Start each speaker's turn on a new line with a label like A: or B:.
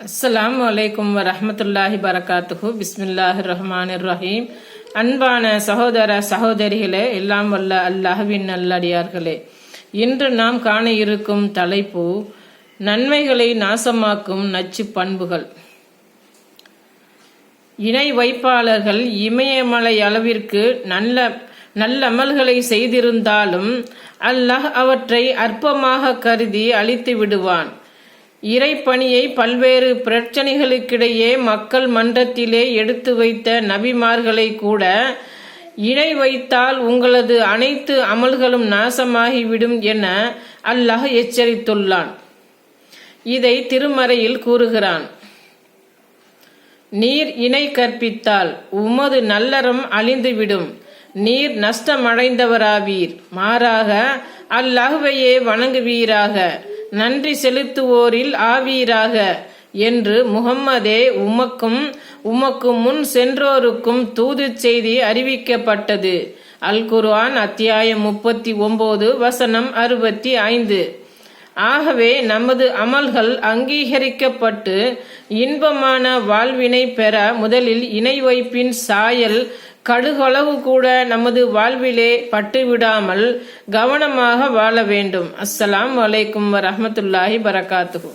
A: அஸ்லாம் வலைக்கம் வரமத்துல்லாஹி பரகாத்துஹு பிஸ்மில்லாஹ் ரஹ்மான் ரஹீம் அன்பான சகோதர சகோதரிகளே எல்லாம் வல்ல அல்லாஹ்வின் நல்லடியார்களே. இன்று நாம் காண இருக்கும் தலைப்பு நன்மைகளை நாசமாக்கும் நச்சு பண்புகள். இணை வைப்பாளர்கள் இமயமலை அளவிற்கு நல்ல நல்லமல்களை செய்திருந்தாலும் அல்லாஹ் அவற்றை அற்பமாக கருதி அழித்து விடுவான். இறைப்பணியை பல்வேறு பிரச்சனைகளுக்கிடையே மக்கள் மன்றத்திலே எடுத்து வைத்த நபிமார்களை கூட இணை வைத்தால் உங்களது அனைத்து அமல்களும் நாசமாகிவிடும் என அல்லாஹ் எச்சரித்துள்ளான். இதை திருமறையில் கூறுகிறான். நீர் இணை கற்பித்தால் உமது நல்லறம் அழிந்துவிடும். நீர் நஷ்டமடைந்தவராவீர். மாறாக அல்லாஹுவையே வணங்குவீராக. நன்றி செலுத்துவோரில் ஆவீராக என்று முகம்மதே உமக்கும் உமக்கு முன் சென்றோருக்கும் தூது செய்தி அறிவிக்கப்பட்டது. அல் குர்ஆன் அத்தியாயம் முப்பத்தி ஒன்பது வசனம் அறுபத்தி ஐந்து ஆகவே நமது அமல்கள் அங்கீகரிக்கப்பட்டு இன்பமான வாழ்வினை பெற முதலில் இணை வைப்பின் சாயல் கடுகளவு கூட நமது வாழ்விலே பட்டுவிடாமல் கவனமாக வாழ வேண்டும். அஸ்ஸலாம் வலைக்கும் வரமத்துல்லாஹி பரகாத்துஹு.